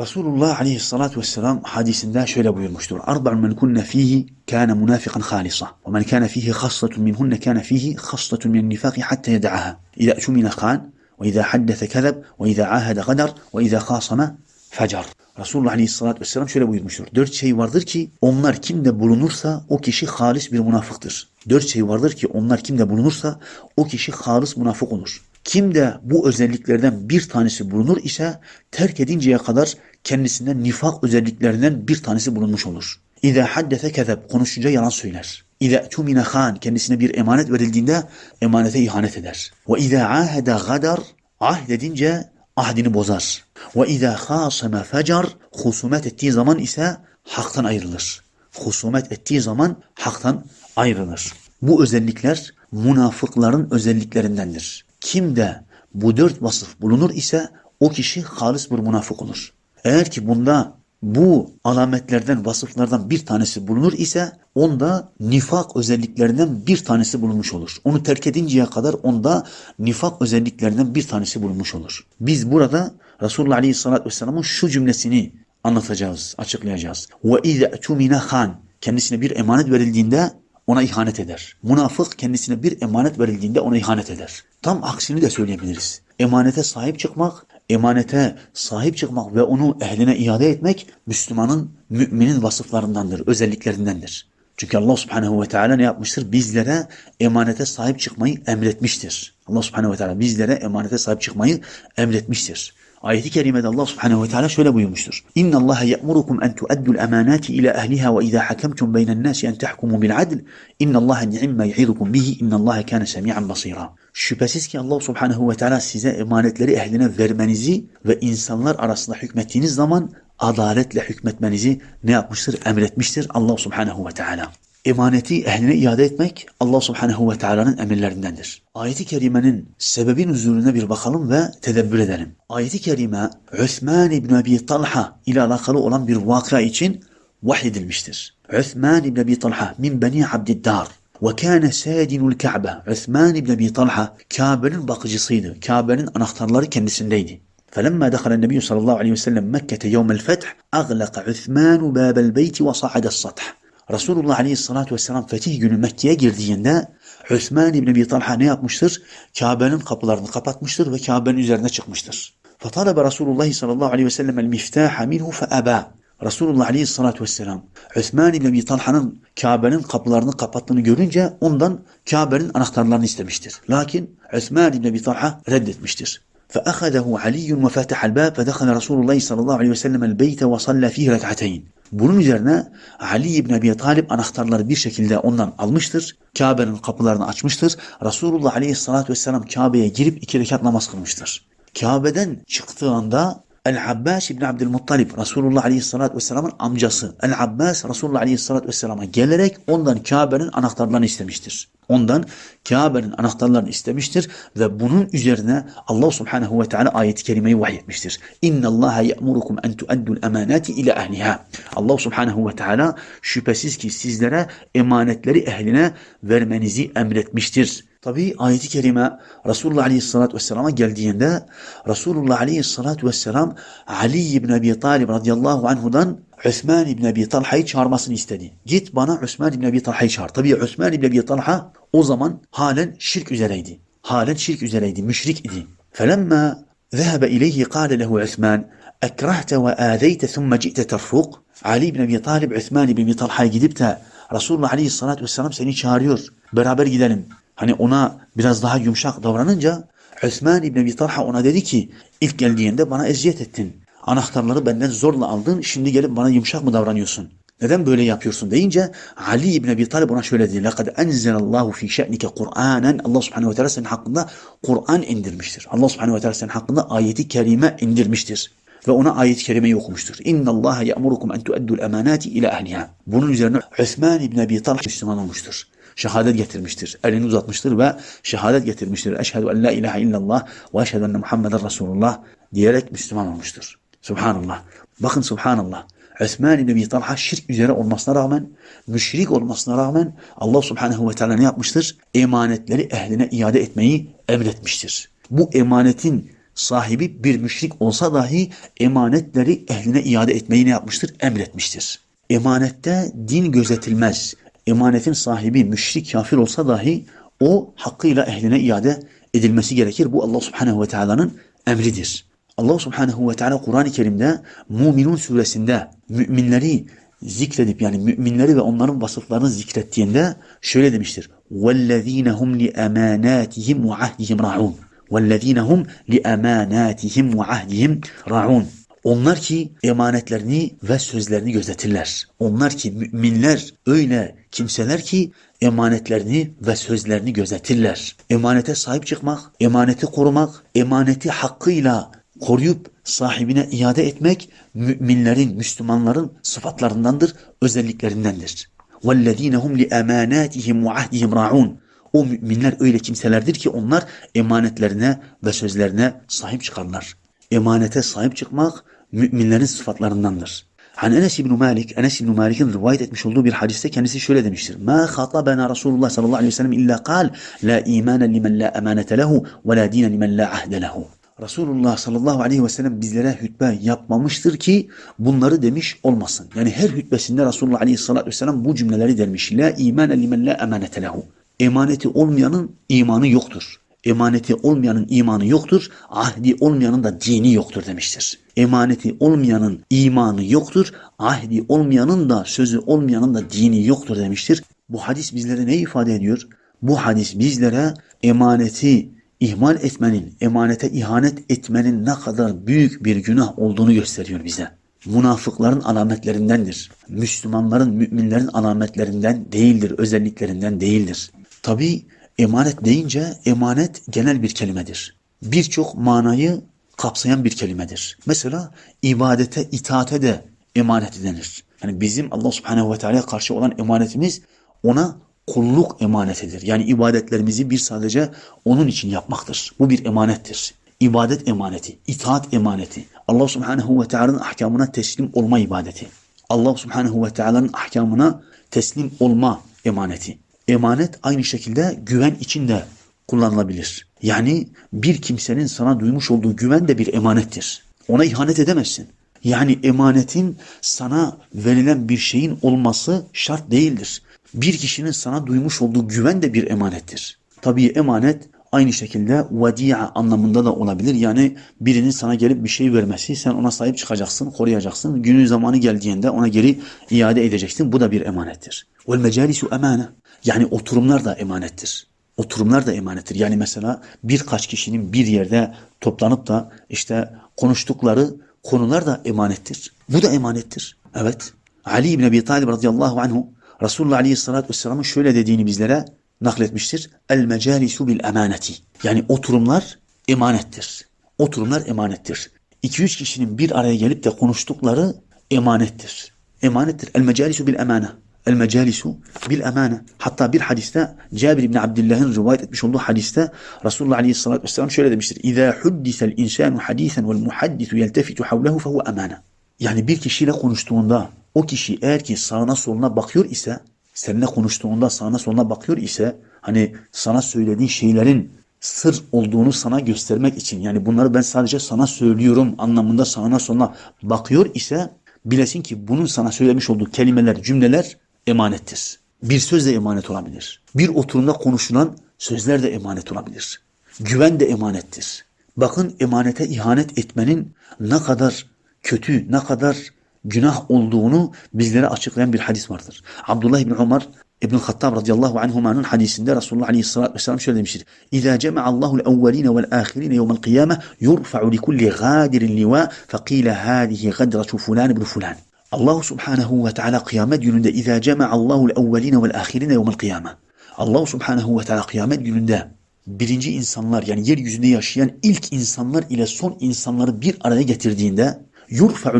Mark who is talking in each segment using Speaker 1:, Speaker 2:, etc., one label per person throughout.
Speaker 1: Resulullah aleyhissalatu vesselam hadisinde şöyle buyurmuştur. Arba'un men kunne fihi kana munafikan halisa. Ve men kana fihi khaslatun minhunne kana fihi khaslatun min nifaki hatta yeda'aha. İza şumina khan ve izâ haddese kezeb ve izâ ahede gadar ve izâ khasama fecar. Resulullah Aleyhisselatü Vesselam şöyle buyurmuştur. Dört şey vardır ki onlar kimde bulunursa o kişi halis bir münafıktır. Dört şey vardır ki onlar kimde bulunursa o kişi halis münafık olur. Kimde bu özelliklerden bir tanesi bulunur ise terk edinceye kadar kendisinden nifak özelliklerinden bir tanesi bulunmuş olur. İza haddese kezeb konuşunca yalan söyler. İza tumine han kendisine bir emanet verildiğinde emanete ihanet eder. Ve iza ahede gadar ahd edince ahdini bozar. Ve izâ khâseme fecar husumet ettiği zaman ise haktan ayrılır. Husumet ettiği zaman haktan ayrılır. Bu özellikler münafıkların özelliklerindendir. Kimde bu dört vasıf bulunur ise o kişi halis bir münafık olur. Eğer ki bunda bu alametlerden, vasıflardan bir tanesi bulunur ise onda nifak özelliklerinden bir tanesi bulunmuş olur. Onu terk edinceye kadar onda nifak özelliklerinden bir tanesi bulunmuş olur. Biz burada Resulullah Aleyhisselatü Vesselam'ın şu cümlesini anlatacağız, açıklayacağız. İzâ tumine han kendisine bir emanet verildiğinde ona ihanet eder. Münafık kendisine bir emanet verildiğinde ona ihanet eder. Tam aksini de söyleyebiliriz. Emanete sahip çıkmak, emanete sahip çıkmak ve onu ehline iade etmek Müslümanın, müminin vasıflarındandır, özelliklerindendir. Çünkü Allah subhanehu ve teala ne yapmıştır? Bizlere emanete sahip çıkmayı emretmiştir. Allah subhanehu ve teala bizlere emanete sahip çıkmayı emretmiştir. Ayeti kerimede Allah subhanehu ve teala şöyle buyurmuştur. Ya'murukum en tu'addul emanati ila ehliha ve izâ hakemtum beynen nâsi en tahkumu bil adl. İnna Allah ni'imma yu'idukum bihi. İnna Allah kâne semi'an basîrâ. Şüphesiz ki Allah subhanehu ve teala size emanetleri ehline vermenizi ve insanlar arasında hükmettiğiniz zaman adaletle hükmetmenizi ne yapmıştır? Emretmiştir Allah subhanehu ve teala. Emaneti ehline iade etmek Allah subhanehu ve teala'nın emirlerindendir. Ayeti kerimenin sebebin huzuruna bir bakalım ve tedebbür edelim. Ayeti kerime Osman İbn Abi Talha ile alakalı olan bir vaka için vahyedilmiştir. Osman İbn Abi Talha min Beni Abdiddar ve kâne sâdinul Ka'be. Osman İbn Abi Talha Kabe'nin bakıcısıydı. Kabe'nin anahtarları kendisindeydi. فلما دخل النبي صلى الله عليه وسلم مكة يوم الفتح أغلق عثمان باب البيت وصعد السطح Resulullah Aleyhisselatü Vesselam fetih günü Mekke'ye girdiğinde Osman İbni Bi Talha ne yapmıştır? Kabe'nin kapılarını kapatmıştır ve Kabe'nin üzerine çıkmıştır. Fatalabe Resulullah sallallahu aleyhi ve sellem el miftaha minhu fe eba. Resulullah aleyhissalatu vesselam Osman İbni Bi Talha'nın Kabe'nin kapılarını kapattığını görünce ondan Kabe'nin anahtarlarını istemiştir. Lakin Osman İbni Bi Talha reddetmiştir. فأخذه علي وفتح الباب فدخل رسول الله صلى الله عليه وسلم البيت وصلى فيه ركعتين. Bunun üzerine Ali İbn Abi Talib anahtarları bir şekilde ondan almıştır. Kabe'nin kapılarını açmıştır. Resulullah Aleyhisselatü Vesselam Kabe'ye girip iki rekat namaz kılmıştır. Kabe'den çıktığı anda El-Abbas İbn Abdülmuttalib Resulullah Aleyhisselatü Vesselam'ın amcası El-Abbas Resulullah Aleyhisselatü Vesselam'a gelerek ondan Kabe'nin anahtarlarını istemiştir. Ondan Kabe'nin anahtarlarını istemiştir ve bunun üzerine Allah Subhanahu ve Teala ayet-i kerimeyi vahyetmiştir. İnna Allah ya'murukum en tu'addul emanati ila ehliha. Allah Subhanahu ve Teala şüphesiz ki sizlere emanetleri ehline vermenizi emretmiştir. Tabi ayeti kerime Resulullah Aleyhisselatü Vesselam'a geldiğinde Resulullah Aleyhisselatü Vesselam Ali ibn Abi Talib radıyallahu anhudan Osman ibn Abi Talha'yı çağırmasını istedi. Git bana Osman ibn Abi Talha'yı çağır. Tabi Osman ibn Abi Talha o zaman halen şirk üzereydi. Halen şirk üzereydi, müşrik idi. فَلَمَّا ذَهَبَ إِلَيْهِ قَالَ لَهُ عُثْمَانِ اَكْرَهْتَ وَآذَيْتَ ثُمَّ جِئْتَ تَرْفُقْ Ali ibn Abi Talib Osman ibn Abi Talha'ya gidip de Resulullah Aleyhisselatü Vesselam seni çağırıyor. Beraber gidelim. Hani ona biraz daha yumuşak davranınca Osman İbn Abi Talha ona dedi ki ilk geldiğinde bana eziyet ettin. Anahtarları benden zorla aldın. Şimdi gelip bana yumuşak mı davranıyorsun? Neden böyle yapıyorsun deyince Ali İbn Abi Talib ona şöyle dedi. لَقَدْ أَنْزَلَ اللّٰهُ ف۪ي شَأْنِكَ قُرْآنًا Allah subhanehu ve teala senin hakkında Kur'an indirmiştir. Allah subhanehu ve teala senin hakkında ayeti kerime indirmiştir. Ve ona ayet-i kerimeyi okumuştur. İnna Allah ya'murukum en tu'addul emanati ila ehliha. Bunun üzerine Osman İbn Abi Talha Müslüman olmuştur şehadet getirmiştir. Elini uzatmıştır ve şehadet getirmiştir. Eşhedü en la ilahe illallah ve eşhedü enne Muhammeden Resulullah diyerek Müslüman olmuştur. Subhanallah. Bakın subhanallah. Osman İbni Abi Talha şirk üzere olmasına rağmen, müşrik olmasına rağmen Allah subhanehu ve teala ne yapmıştır? Emanetleri ehline iade etmeyi emretmiştir. Bu emanetin sahibi bir müşrik olsa dahi emanetleri ehline iade etmeyi ne yapmıştır? Emretmiştir. Emanette din gözetilmez emanetin sahibi müşrik kafir olsa dahi o hakkıyla ehline iade edilmesi gerekir. Bu Allah subhanehu ve teala'nın emridir. Allah subhanehu ve teala Kur'an-ı Kerim'de Muminun suresinde müminleri zikredip yani müminleri ve onların vasıflarını zikrettiğinde şöyle demiştir. وَالَّذ۪ينَ هُمْ لِأَمَانَاتِهِمْ وَعَهْدِهِمْ رَعُونَ وَالَّذ۪ينَ هُمْ لِأَمَانَاتِهِمْ وَعَهْدِهِمْ رَعُونَ onlar ki emanetlerini ve sözlerini gözetirler. Onlar ki müminler öyle kimseler ki emanetlerini ve sözlerini gözetirler. Emanete sahip çıkmak, emaneti korumak, emaneti hakkıyla koruyup sahibine iade etmek müminlerin, Müslümanların sıfatlarındandır, özelliklerindendir. وَالَّذ۪ينَ هُمْ لِأَمَانَاتِهِمْ وَعَهْدِهِمْ رَاعُونَ O müminler öyle kimselerdir ki onlar emanetlerine ve sözlerine sahip çıkarlar. Emanete sahip çıkmak müminlerin sıfatlarındandır. Hani Enes İbn Malik, Enes İbn Malik'in rivayet etmiş olduğu bir hadiste kendisi şöyle demiştir. Ma khatabana Resulullah sallallahu aleyhi ve sellem illa kal la imana limen la emanete lehu ve la dine limen la ahde lehu. Resulullah sallallahu aleyhi ve sellem bizlere hutbe yapmamıştır ki bunları demiş olmasın. Yani her hutbesinde Resulullah aleyhissalatü vesselam bu cümleleri dermiş. La imane limen la emanete lehu. Emaneti olmayanın imanı yoktur. Emaneti olmayanın imanı yoktur. Ahdi olmayanın da dini yoktur demiştir. Emaneti olmayanın imanı yoktur. Ahdi olmayanın da sözü olmayanın da dini yoktur demiştir. Bu hadis bizlere ne ifade ediyor? Bu hadis bizlere emaneti ihmal etmenin, emanete ihanet etmenin ne kadar büyük bir günah olduğunu gösteriyor bize. Münafıkların alametlerindendir. Müslümanların, müminlerin alametlerinden değildir, özelliklerinden değildir. Tabi emanet deyince emanet genel bir kelimedir. Birçok manayı kapsayan bir kelimedir. Mesela ibadete, itaate de emanet denir. Yani bizim Allah subhanehu ve teala'ya karşı olan emanetimiz ona kulluk emanetidir. Yani ibadetlerimizi bir sadece onun için yapmaktır. Bu bir emanettir. İbadet emaneti, itaat emaneti, Allah subhanehu ve teala'nın ahkamına teslim olma ibadeti. Allah subhanehu ve teala'nın ahkamına teslim olma emaneti. Emanet aynı şekilde güven için de kullanılabilir. Yani bir kimsenin sana duymuş olduğu güven de bir emanettir. Ona ihanet edemezsin. Yani emanetin sana verilen bir şeyin olması şart değildir. Bir kişinin sana duymuş olduğu güven de bir emanettir. Tabii emanet aynı şekilde vadi'a anlamında da olabilir. Yani birinin sana gelip bir şey vermesi, sen ona sahip çıkacaksın, koruyacaksın. Günün zamanı geldiğinde ona geri iade edeceksin. Bu da bir emanettir. Vel mecalisu emane. Yani oturumlar da emanettir. Oturumlar da emanettir. Yani mesela birkaç kişinin bir yerde toplanıp da işte konuştukları konular da emanettir. Bu da emanettir. Evet. Ali İbn Ebi Talib radıyallahu anhu Resulullah Aleyhisselatü Vesselam'ın şöyle dediğini bizlere nakletmiştir. El mecalisu bil emaneti. Yani oturumlar emanettir. Oturumlar emanettir. 2-3 kişinin bir araya gelip de konuştukları emanettir. Emanettir. El mecalisu bil emane. El mecalisu bil emane. Hatta bir hadiste Cabir İbni Abdillah'ın rivayet etmiş olduğu hadiste Resulullah Aleyhisselatü Vesselam şöyle demiştir. İzâ huddisel insanu hadisen vel muhaddisu yeltefitu havlehu fehu emane. Yani bir kişiyle konuştuğunda o kişi eğer ki sağına soluna bakıyor ise seninle konuştuğunda sağına soluna bakıyor ise hani sana söylediğin şeylerin sır olduğunu sana göstermek için yani bunları ben sadece sana söylüyorum anlamında sağına soluna bakıyor ise bilesin ki bunun sana söylemiş olduğu kelimeler, cümleler emanettir. Bir söz de emanet olabilir. Bir oturumda konuşulan sözler de emanet olabilir. Güven de emanettir. Bakın emanete ihanet etmenin ne kadar kötü, ne kadar günah olduğunu bizlere açıklayan bir hadis vardır. Abdullah İbni Umar İbn Hattab radıyallahu anhuma'nın hadisinde Resulullah aleyhissalatü vesselam şöyle demiştir. İzâ cema'allahu el-evveline vel-âhirine yevmel kıyâme yurfa'u likulli gâdirin livâ fekîle hâzihi gadretu fulan ibn fulan. Allah subhanehu ve teala kıyamet gününde İzâ cema'allahu el-evveline vel-âhirine yevmel kıyâme. Allah subhanehu ve teala kıyamet gününde birinci insanlar yani yeryüzünde yaşayan ilk insanlar ile son insanları bir araya getirdiğinde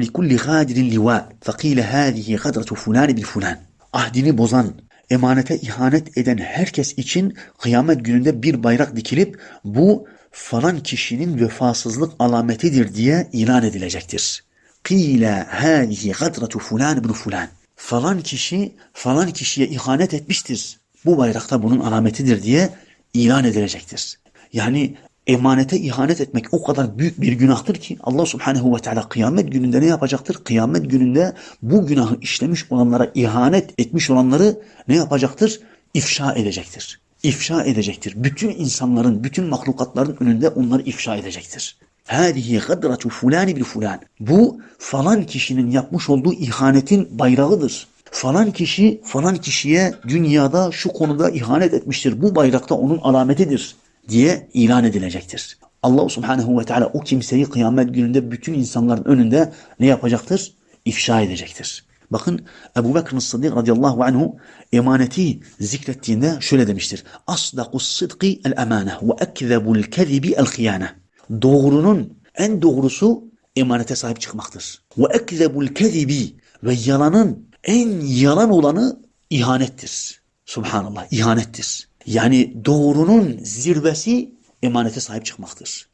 Speaker 1: likulli gadirin liva fekile hâzihi gadretu fulan bin fulan. Ahdini bozan, emanete ihanet eden herkes için kıyamet gününde bir bayrak dikilip bu falan kişinin vefasızlık alametidir diye ilan edilecektir. Kile hâzihi gadretu fulan bin fulan. Falan kişi falan kişiye ihanet etmiştir. Bu bayrakta bunun alametidir diye ilan edilecektir. Yani emanete ihanet etmek o kadar büyük bir günahtır ki Allah subhanehu ve teala kıyamet gününde ne yapacaktır? Kıyamet gününde bu günahı işlemiş olanlara ihanet etmiş olanları ne yapacaktır? İfşa edecektir. İfşa edecektir. Bütün insanların, bütün mahlukatların önünde onları ifşa edecektir. Hâdihi gadratu fulani bir fulan. Bu falan kişinin yapmış olduğu ihanetin bayrağıdır. Falan kişi falan kişiye dünyada şu konuda ihanet etmiştir. Bu bayrakta onun alametidir diye ilan edilecektir. Allah subhanehu ve teala o kimseyi kıyamet gününde bütün insanların önünde ne yapacaktır? İfşa edecektir. Bakın Ebu Bekir Sıddık radıyallahu anhu emaneti zikrettiğinde şöyle demiştir. Asdakus sıdkı el emane ve ekzebul kezibi el khiyane. Doğrunun en doğrusu emanete sahip çıkmaktır. Ve ekzebul kezibi ve yalanın en yalan olanı ihanettir. Subhanallah ihanettir. Yani doğrunun zirvesi emanete sahip çıkmaktır.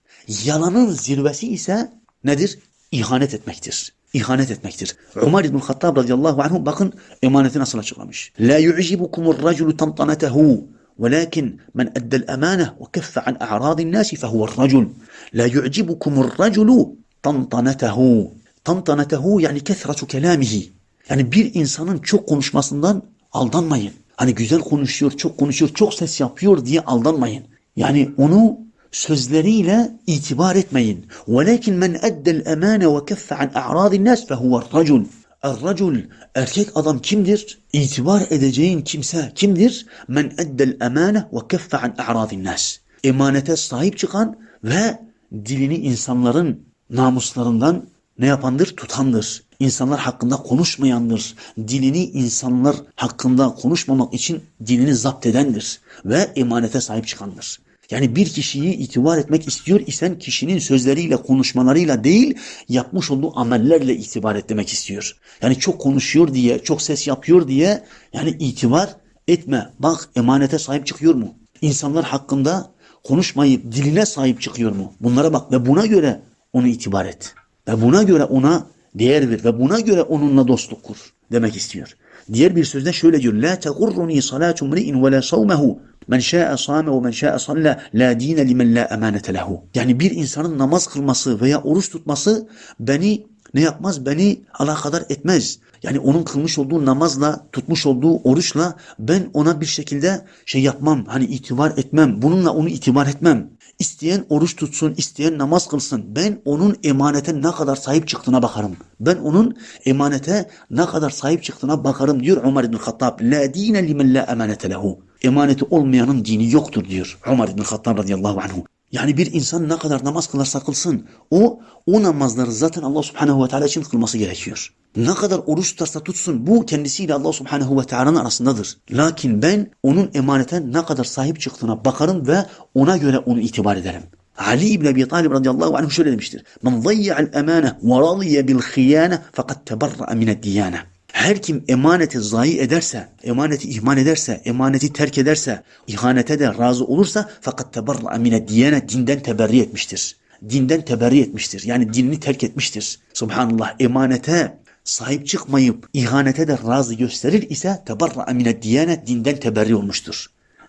Speaker 1: Yalanın zirvesi ise nedir? İhanet etmektir. İhanet etmektir. Umar İbn Hattab radıyallahu anhu bakın emaneti nasıl açıklamış. La yu'jibukumur raculu tantanetehu ولكن من أدى الأمانة وكف عن أعراض الناس فهو الرجل. لا يعجبكم الرجل طنطنته. طنطنته يعني كثرة كلامه. يعني بير إنسان çok konuşmasından aldanmayın hani güzel konuşuyor çok konuşuyor çok ses yapıyor diye aldanmayın yani onu sözleriyle itibar etmeyin ولكن من أدى الأمانة وكف عن أعراض الناس فهو الرجل. Er-racul erkek adam kimdir? İtibar edeceğin kimse kimdir? Men eddel emane ve keffe an a'radin nas. Emanete sahip çıkan ve dilini insanların namuslarından ne yapandır? Tutandır. İnsanlar hakkında konuşmayandır. Dilini insanlar hakkında konuşmamak için dilini zapt edendir. Ve emanete sahip çıkandır. Yani bir kişiyi itibar etmek istiyor isen kişinin sözleriyle, konuşmalarıyla değil, yapmış olduğu amellerle itibar et demek istiyor. Yani çok konuşuyor diye, çok ses yapıyor diye yani itibar etme. Bak emanete sahip çıkıyor mu? İnsanlar hakkında konuşmayıp diline sahip çıkıyor mu? Bunlara bak ve buna göre onu itibar et. Ve buna göre ona değer ver ve buna göre onunla dostluk kur demek istiyor. Diğer bir sözde şöyle diyor. La tegurruni salatu mri'in ve la savmehu. Men şa'e sâme ve men şa'e salla la dine limen la emanete lehu. Yani bir insanın namaz kılması veya oruç tutması beni ne yapmaz? Beni alakadar etmez. Yani onun kılmış olduğu namazla, tutmuş olduğu oruçla ben ona bir şekilde şey yapmam. Hani itibar etmem. Bununla onu itibar etmem. İsteyen oruç tutsun, isteyen namaz kılsın. Ben onun emanete ne kadar sahip çıktığına bakarım. Ben onun emanete ne kadar sahip çıktığına bakarım diyor Ömer İbn Hattab. La dine limen la emanete lehu. Emaneti olmayanın dini yoktur diyor Ömer İbn Hattab radıyallahu anhu. Yani bir insan ne kadar namaz kılarsa kılsın o o namazları zaten Allah subhanehu ve teala için kılması gerekiyor. Ne kadar oruç tutarsa tutsun bu kendisiyle Allah subhanehu ve teala'nın arasındadır. Lakin ben onun emanete ne kadar sahip çıktığına bakarım ve ona göre onu itibar ederim. Ali İbn Abi Talib radıyallahu anh şöyle demiştir. Men zayya'al emane ve radiye bil khiyane fakat teberra'a mined diyane. Her kim emaneti zayi ederse, emaneti ihmal ederse, emaneti terk ederse, ihanete de razı olursa fakat teberra amine diyene dinden teberri etmiştir. Dinden teberri etmiştir. Yani dinini terk etmiştir. Subhanallah emanete sahip çıkmayıp ihanete de razı gösterir ise teberra amine diyene dinden teberri olmuştur.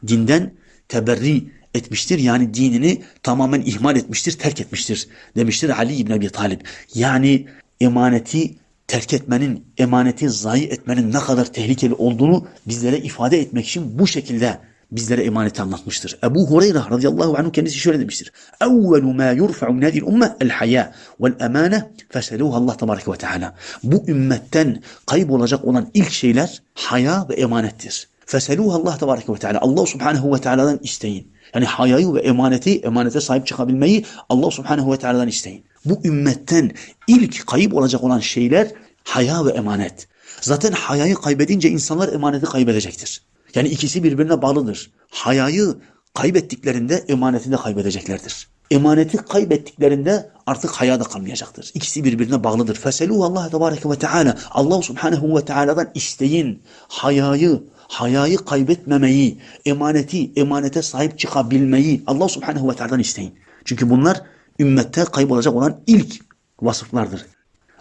Speaker 1: Dinden teberri etmiştir. Yani dinini tamamen ihmal etmiştir, terk etmiştir demiştir Ali İbn Abi Talib. Yani emaneti terk etmenin, emaneti zayi etmenin ne kadar tehlikeli olduğunu bizlere ifade etmek için bu şekilde bizlere emaneti anlatmıştır. Ebu Hureyre radıyallahu anh kendisi şöyle demiştir. Evvelu ma yurfa'u min hadhihi umme el haya vel emane feseluha Allah tebareke ve teala. Bu ümmetten kaybolacak olan ilk şeyler haya ve emanettir. Feseluha Allah tebareke ve teala. Allah subhanehu ve teala'dan isteyin. Yani hayayı ve emaneti, emanete sahip çıkabilmeyi Allah subhanehu ve teala'dan isteyin. Bu ümmetten ilk kayıp olacak olan şeyler haya ve emanet. Zaten hayayı kaybedince insanlar emaneti kaybedecektir. Yani ikisi birbirine bağlıdır. Hayayı kaybettiklerinde emaneti de kaybedeceklerdir. Emaneti kaybettiklerinde artık haya da kalmayacaktır. İkisi birbirine bağlıdır. Feseluhu Allah tebareke ve teala. Allah subhanehu ve teala'dan isteyin. Hayayı, hayayı kaybetmemeyi, emaneti, emanete sahip çıkabilmeyi Allah subhanehu ve teala'dan isteyin. Çünkü bunlar ümmette kaybolacak olan ilk vasıflardır.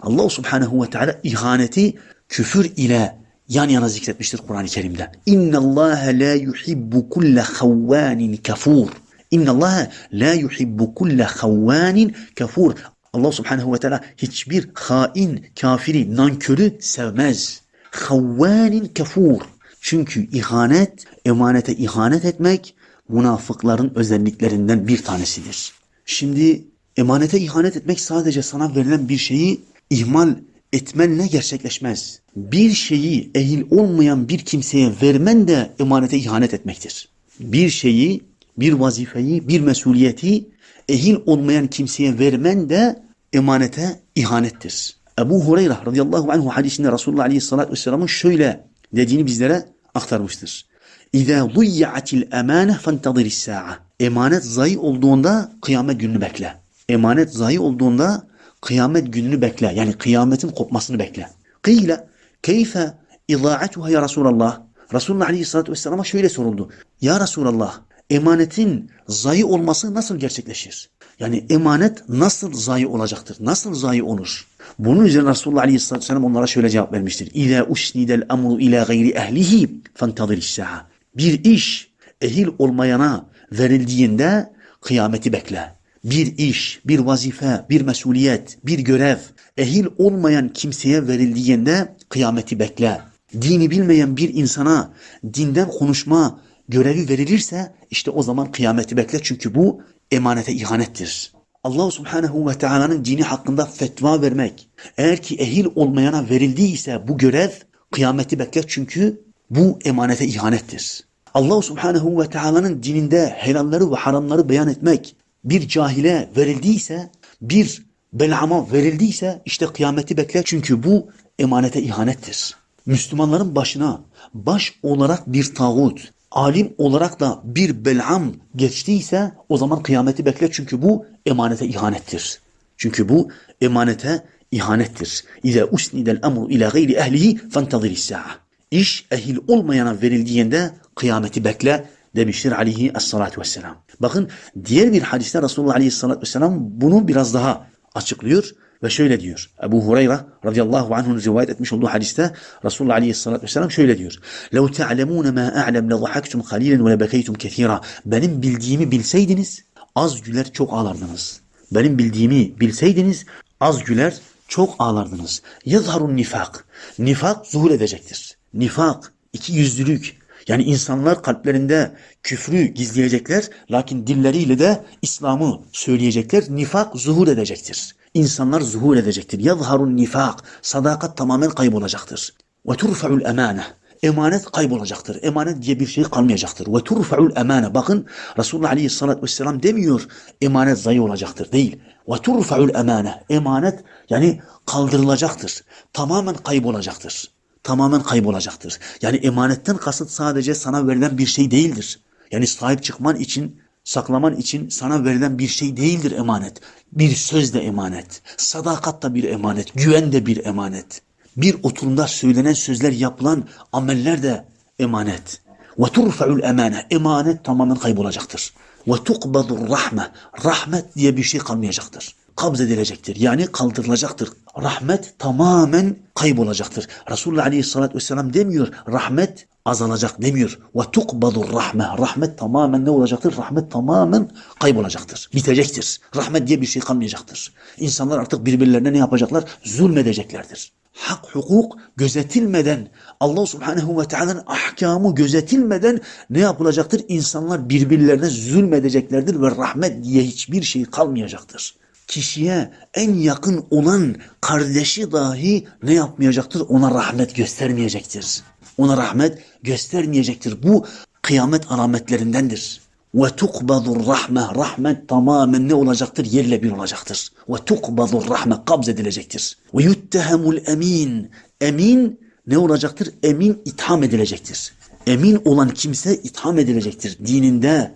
Speaker 1: Allah subhanehu ve teala ihaneti küfür ile yan yana zikretmiştir Kur'an-ı Kerim'de. İnna Allah la yuhibbu kulle havvanin kafur. İnna Allah la yuhibbu kulle havvanin kafur. Allah subhanehu ve teala hiçbir hain, kafiri, nankörü sevmez. Havvanin kafur. Çünkü ihanet, emanete ihanet etmek münafıkların özelliklerinden bir tanesidir. Şimdi emanete ihanet etmek sadece sana verilen bir şeyi ihmal etmenle gerçekleşmez. Bir şeyi ehil olmayan bir kimseye vermen de emanete ihanet etmektir. Bir şeyi, bir vazifeyi, bir mesuliyeti ehil olmayan kimseye vermen de emanete ihanettir. Ebu Hureyre radıyallahu anhu hadisinde Resulullah aleyhissalatü vesselamın şöyle dediğini bizlere aktarmıştır. İzâ zuyyatil emâne fentadiris sa'a. Emanet zayi olduğunda kıyamet gününü bekle. Emanet zayi olduğunda kıyamet gününü bekle. Yani kıyametin kopmasını bekle. Kıyle keyfe izaatuha ya Resulallah. Resulullah Aleyhisselatü Vesselam'a şöyle soruldu. Ya Resulallah emanetin zayi olması nasıl gerçekleşir? Yani emanet nasıl zayi olacaktır? Nasıl zayi olur? Bunun üzerine Resulullah Aleyhisselatü Vesselam onlara şöyle cevap vermiştir. İzâ uşnidel emru ila gayri ehlihi fentadiriş sa'a. Bir iş ehil olmayana verildiğinde kıyameti bekle. Bir iş, bir vazife, bir mesuliyet, bir görev ehil olmayan kimseye verildiğinde kıyameti bekle. Dini bilmeyen bir insana dinden konuşma görevi verilirse işte o zaman kıyameti bekle çünkü bu emanete ihanettir. Allah subhanehu ve teala'nın dini hakkında fetva vermek eğer ki ehil olmayana verildiyse bu görev kıyameti bekle çünkü bu emanete ihanettir. Allah subhanehu ve teala'nın dininde helalleri ve haramları beyan etmek bir cahile verildiyse, bir belama verildiyse işte kıyameti bekle çünkü bu emanete ihanettir. Müslümanların başına baş olarak bir tağut, alim olarak da bir belham geçtiyse o zaman kıyameti bekle çünkü bu emanete ihanettir. Çünkü bu emanete ihanettir. İze usnidel emru ila gayri ehlihi fentadiris sa'a. İş ehil olmayana verildiğinde kıyameti bekle demiştir aleyhi essalatu vesselam. Bakın diğer bir hadiste Resulullah aleyhissalatü vesselam bunu biraz daha açıklıyor ve şöyle diyor. Ebu Hureyre radıyallahu anh'un rivayet etmiş olduğu hadiste Resulullah aleyhissalatü vesselam şöyle diyor. لَوْ تَعْلَمُونَ مَا أَعْلَمْ لَضَحَكْتُمْ قَلِيلًا وَلَبَكَيْتُمْ كَثِيرًا Benim bildiğimi bilseydiniz az güler çok ağlardınız. Benim bildiğimi bilseydiniz az güler çok ağlardınız. يَظْهَرُ nifak. Nifak zuhur edecektir. Nifak, iki yüzlülük, yani insanlar kalplerinde küfrü gizleyecekler lakin dilleriyle de İslam'ı söyleyecekler. Nifak zuhur edecektir. İnsanlar zuhur edecektir. Yazharun nifak. Sadakat tamamen kaybolacaktır. Ve turfa'ul emane. Emanet kaybolacaktır. Emanet diye bir şey kalmayacaktır. Ve turfa'ul emane. Bakın Resulullah Aleyhisselatü Vesselam demiyor emanet zayi olacaktır. Değil. Ve turfa'ul emane. Emanet yani kaldırılacaktır. Tamamen kaybolacaktır tamamen kaybolacaktır. Yani emanetten kasıt sadece sana verilen bir şey değildir. Yani sahip çıkman için, saklaman için sana verilen bir şey değildir emanet. Bir söz de emanet. Sadakat da bir emanet. Güven de bir emanet. Bir oturumda söylenen sözler yapılan ameller de emanet. Ve turfa'ul emane. Emanet tamamen kaybolacaktır. Ve tukbadur rahme. Rahmet diye bir şey kalmayacaktır kabz edilecektir. Yani kaldırılacaktır. Rahmet tamamen kaybolacaktır. Resulullah Aleyhisselatü Vesselam demiyor rahmet azalacak demiyor. Ve tukbadur rahme. Rahmet tamamen ne olacaktır? Rahmet tamamen kaybolacaktır. Bitecektir. Rahmet diye bir şey kalmayacaktır. İnsanlar artık birbirlerine ne yapacaklar? Zulmedeceklerdir. Hak, hukuk gözetilmeden, Allah Subhanahu ve Teala'nın ahkamı gözetilmeden ne yapılacaktır? İnsanlar birbirlerine zulmedeceklerdir ve rahmet diye hiçbir şey kalmayacaktır kişiye en yakın olan kardeşi dahi ne yapmayacaktır? Ona rahmet göstermeyecektir. Ona rahmet göstermeyecektir. Bu kıyamet alametlerindendir. Ve tukbadur rahme. Rahmet tamamen ne olacaktır? Yerle bir olacaktır. Ve tukbadur rahme. Kabz edilecektir. Ve yuttehemul emin. Emin ne olacaktır? Emin itham edilecektir. Emin olan kimse itham edilecektir. Dininde,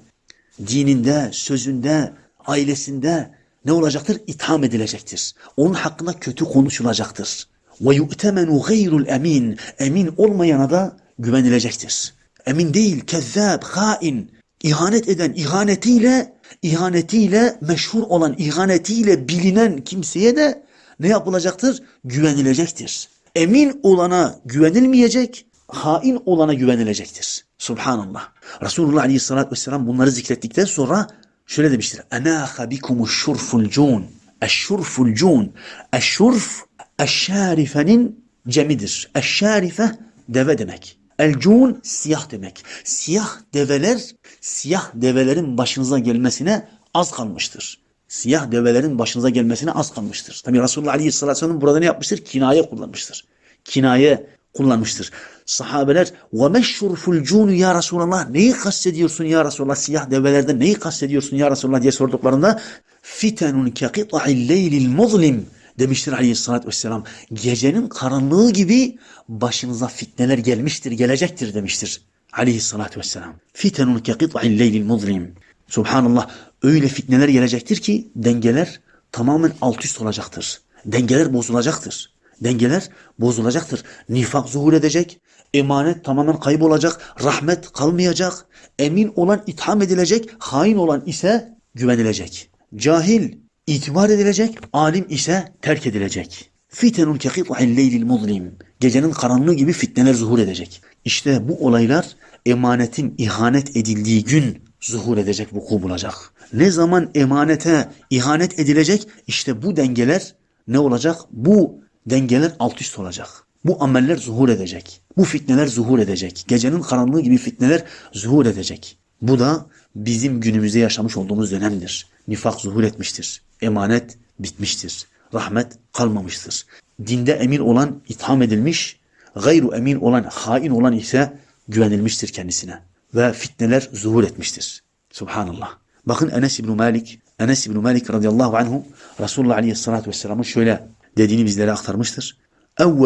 Speaker 1: dininde, sözünde, ailesinde, ne olacaktır? İtham edilecektir. Onun hakkında kötü konuşulacaktır. Ve yu'temenu gayrul emin. Emin olmayana da güvenilecektir. Emin değil, kezzab, hain, ihanet eden, ihanetiyle, ihanetiyle meşhur olan, ihanetiyle bilinen kimseye de ne yapılacaktır? Güvenilecektir. Emin olana güvenilmeyecek, hain olana güvenilecektir. Subhanallah. Resulullah Aleyhisselatü Vesselam bunları zikrettikten sonra şöyle demiştir. Enaha bikumu şurful cun. Eşşurful cun. Eşşurf eşşarifenin cemidir. Eşşarife deve demek. El-cun siyah demek. Siyah develer, siyah develerin başınıza gelmesine az kalmıştır. Siyah develerin başınıza gelmesine az kalmıştır. Tabi Resulullah Aleyhisselatü Vesselam burada ne yapmıştır? Kinaye kullanmıştır. Kinaye kullanmıştır. Sahabeler ve meşhur fulcunu ya Resulallah neyi kastediyorsun ya Resulallah siyah develerde neyi kastediyorsun ya Resulallah diye sorduklarında fitenun kekita'il leylil muzlim demiştir aleyhissalatü vesselam. Gecenin karanlığı gibi başınıza fitneler gelmiştir, gelecektir demiştir aleyhissalatü vesselam. Fitenun kekita'il leylil muzlim. Subhanallah öyle fitneler gelecektir ki dengeler tamamen alt üst olacaktır. Dengeler bozulacaktır. Dengeler bozulacaktır. Nifak zuhur edecek. Emanet tamamen kaybolacak. Rahmet kalmayacak. Emin olan itham edilecek. Hain olan ise güvenilecek. Cahil itibar edilecek. Alim ise terk edilecek. Fitenun kekit'a'il leylil muzlim. Gecenin karanlığı gibi fitneler zuhur edecek. İşte bu olaylar emanetin ihanet edildiği gün zuhur edecek, vuku bulacak. Ne zaman emanete ihanet edilecek işte bu dengeler ne olacak? Bu dengeler alt üst olacak. Bu ameller zuhur edecek. Bu fitneler zuhur edecek. Gecenin karanlığı gibi fitneler zuhur edecek. Bu da bizim günümüzde yaşamış olduğumuz dönemdir. Nifak zuhur etmiştir. Emanet bitmiştir. Rahmet kalmamıştır. Dinde emin olan itham edilmiş, gayru emin olan, hain olan ise güvenilmiştir kendisine. Ve fitneler zuhur etmiştir. Subhanallah. Bakın Enes İbn Malik, Enes İbn Malik radıyallahu anhu Resulullah aleyhissalatu vesselamın şöyle dediğini bizlere aktarmıştır.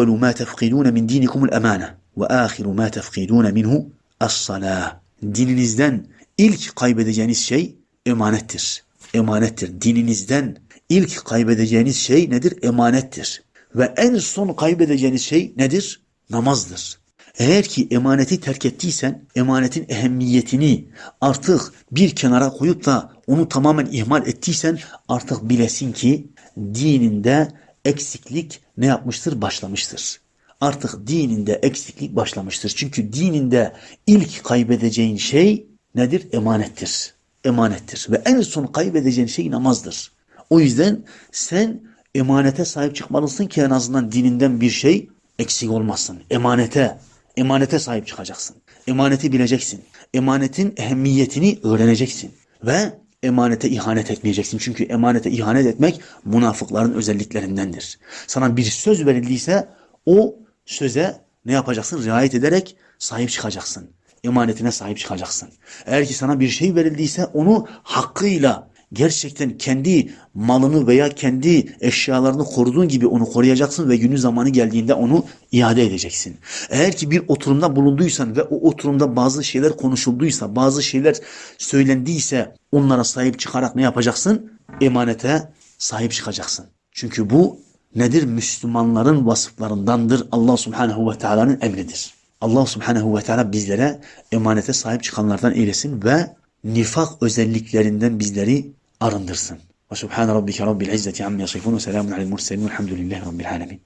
Speaker 1: Ma tefkidune min dinikumul emane ve ahiru ma tefkidune minhu as-salah. Dininizden ilk kaybedeceğiniz şey emanettir. Emanettir. Dininizden ilk kaybedeceğiniz şey nedir? Emanettir. Ve en son kaybedeceğiniz şey nedir? Namazdır. Eğer ki emaneti terk ettiysen, emanetin ehemmiyetini artık bir kenara koyup da onu tamamen ihmal ettiysen artık bilesin ki dininde eksiklik ne yapmıştır? Başlamıştır. Artık dininde eksiklik başlamıştır. Çünkü dininde ilk kaybedeceğin şey nedir? Emanettir. Emanettir. Ve en son kaybedeceğin şey namazdır. O yüzden sen emanete sahip çıkmalısın ki en azından dininden bir şey eksik olmasın. Emanete, emanete sahip çıkacaksın. Emaneti bileceksin. Emanetin ehemmiyetini öğreneceksin. Ve emanete ihanet etmeyeceksin. Çünkü emanete ihanet etmek münafıkların özelliklerindendir. Sana bir söz verildiyse o söze ne yapacaksın? Riayet ederek sahip çıkacaksın. Emanetine sahip çıkacaksın. Eğer ki sana bir şey verildiyse onu hakkıyla gerçekten kendi malını veya kendi eşyalarını koruduğun gibi onu koruyacaksın ve günü zamanı geldiğinde onu iade edeceksin. Eğer ki bir oturumda bulunduysan ve o oturumda bazı şeyler konuşulduysa, bazı şeyler söylendiyse onlara sahip çıkarak ne yapacaksın? Emanete sahip çıkacaksın. Çünkü bu nedir? Müslümanların vasıflarındandır. Allah Subhanahu ve Teala'nın emridir. Allah Subhanahu ve Teala bizlere emanete sahip çıkanlardan eylesin ve nifak özelliklerinden bizleri arındırsın. Ve subhane rabbike rabbil izzeti amme yasifun ve selamun alel murselin velhamdülillahi rabbil alemin.